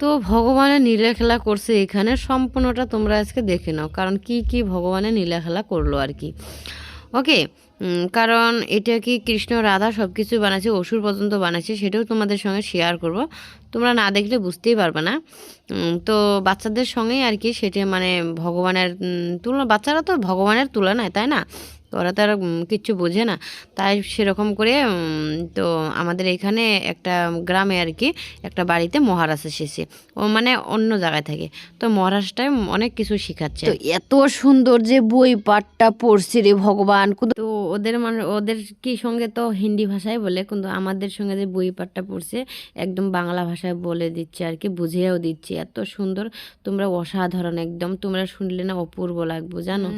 তো ভগবানের নীলা খেলা করছে এখানে, সম্পূর্ণটা তোমরা আজকে দেখে নাও, কারণ কি কি ভগবানের নীলা খেলা করল আর কি। ওকে কারণ এটা কি কৃষ্ণ, রাধা সব কিছু বানাচ্ছে, অসুর পর্যন্ত বানাচ্ছে, সেটাও তোমাদের সঙ্গে শেয়ার করব। তোমরা না দেখলে বুঝতেই পারবে না। তো বাচ্চাদের সঙ্গেই আর কি সেটা মানে ভগবানের তুলনা, বাচ্চারা তো ভগবানের তুলনায়, তাই না? ওরা তো আর কিচ্ছু বোঝে না। তাই সেরকম করে তো আমাদের এখানে একটা গ্রামে আর কি একটা বাড়িতে মহারাজ এসেছে। ও মানে অন্য জায়গায় থাকে। তো মহারাজটায় অনেক কিছু শেখাচ্ছে। তো এত সুন্দর যে বই পাঠটা পড়ছে রে ভগবান। তো ওদের মানে ওদের কি সঙ্গে তো হিন্দি ভাষায় বলে কিন্তু আমাদের সঙ্গে যে বই পাঠটা পড়ছে একদম বাংলা ভাষায় বলে দিচ্ছে আর কি বুঝিয়েও দিচ্ছে। এত সুন্দর তোমরা অসাধারণ একদম তোমরা শুনলে না অপূর্ব লাগবো জানো?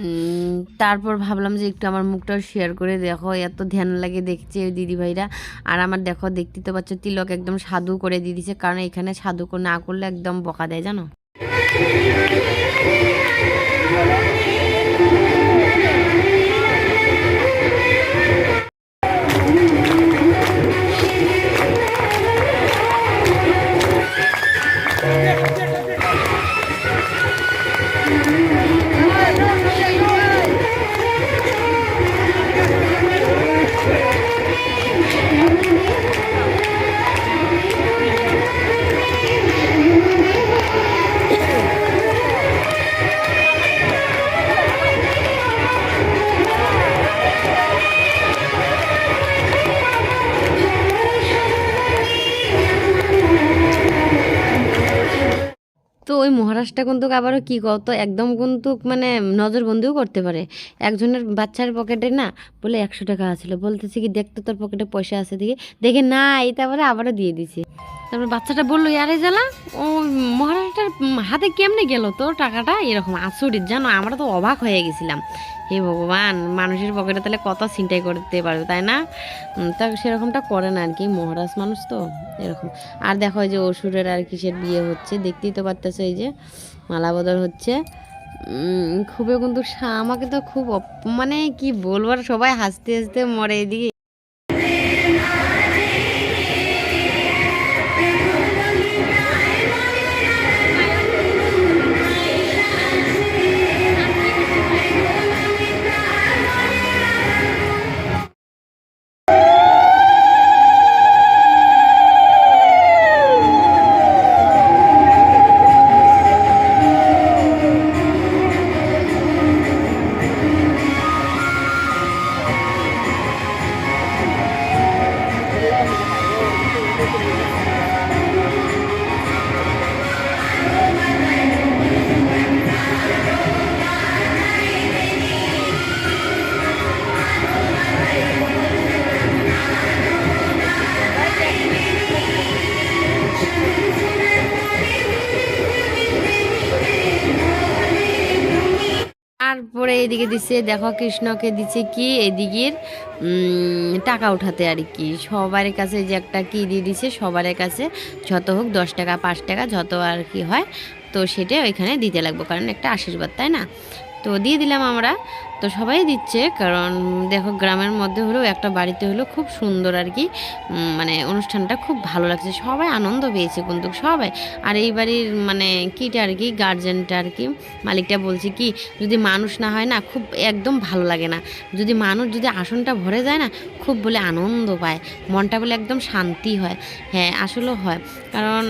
তারপর ভাবলাম যে একটু আমার মুখটাও শেয়ার করে দেখো এত ধ্যান লাগে দেখছে ওই দিদি ভাইরা আর আমার দেখো দেখতে তো পাচ্ছ তিলক একদম সাধু করে দিয়ে দিচ্ছে কারণ এখানে সাধু না করলে একদম বকা দেয় জানো? তো ওই মহারাষ্ট্রটা কিন্তু আবারও কি করতো একদম কিন্তু মানে নজরবন্দিও করতে পারে। একজনের বাচ্চার পকেটে না বলে একশো টাকা আছিল বলতেছে কি দেখতো তোর পকেটে পয়সা আছে দেখে। দেখে না, এই তারপরে আবারও দিয়ে দিছে। তারপর বাচ্চাটা বলল, আরে জ্বালা, ও মহারাজটার হাতে কেমনে গেল তো টাকাটা? এরকম আচরিত জানো আমরা তো অবাক হয়ে গেছিলাম। হে ভগবান, মানুষের পকেটে তাহলে কত চিন্তাই করতে পারবে, তাই না? তা সেরকমটা করে না আর কি মহারাজ মানুষ তো, এরকম। আর দেখো যে অসুরের আর কিসের বিয়ে হচ্ছে, দেখতেই তো পারতেছো এই যে মালা বদল হচ্ছে। খুবই কিন্তু আমাকে তো খুব মানে কি বলব সবাই হাসতে হাসতে মরে এদিকে এদিকে দিছে, দেখো কৃষ্ণকে দিছে কি? এদিকের টাকা উঠাতে আর কি। সবার কাছে যে একটা কি দিয়ে দিছে সবার কাছে যত হোক দশ টাকা, পাঁচ টাকা, যত আর কি হয়, তো সেটা ওইখানে দিতে লাগবো। কারণ একটা আশীর্বাদ, তাই না? তো দিয়ে দিলাম আমরা। তো সবাই দিচ্ছে, কারণ দেখো গ্রামের মধ্যে হলেও একটা বাড়িতে হলেও খুব সুন্দর আর কি মানে অনুষ্ঠানটা খুব ভালো লাগছে। সবাই আনন্দ পেয়েছে কিন্তু সবাই। আর এই বাড়ির মানে কিটা আর কি গার্জেনটা আর কি, মালিকটা বলছে কি, যদি মানুষ না হয় না, খুব একদম ভালো লাগে না। যদি মানুষ, যদি আসনটা ভরে যায় না, খুব বলে আনন্দ পায়। মনটা বলে একদম শান্তি হয়। হ্যাঁ আসলেও হয়। কারণ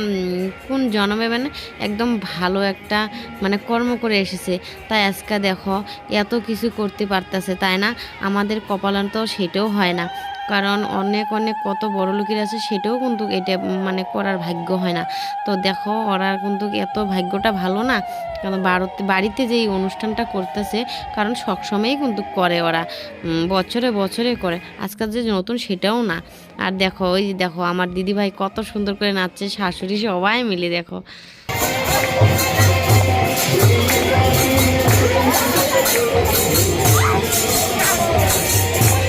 কোন জন্মে মানে একদম ভালো একটা মানে কর্ম করে এসেছে। তাই আজকে দেখো, এত কিছু করতে পারতেছে, তাই না? আমাদের কপালন তো সেটাও হয় না। কারণ অনেক অনেক কত বড় লোকের আছে, সেটাও কিন্তু এটা মানে করার ভাগ্য হয় না। তো দেখো, ওরা কিন্তু এত ভাগ্যটা ভালো না। কারণ বাড়িতে বাড়িতে যে এই অনুষ্ঠানটা করতেছে, কারণ সবসময়ই কিন্তু করে ওরা। বছরে বছরে করে। আজকাল যে নতুন সেটাও না। আর দেখো, ওই দেখো, আমার দিদিভাই কত সুন্দর করে নাচছে, শাশুড়ি সবাই মিলে দেখো। Thank you.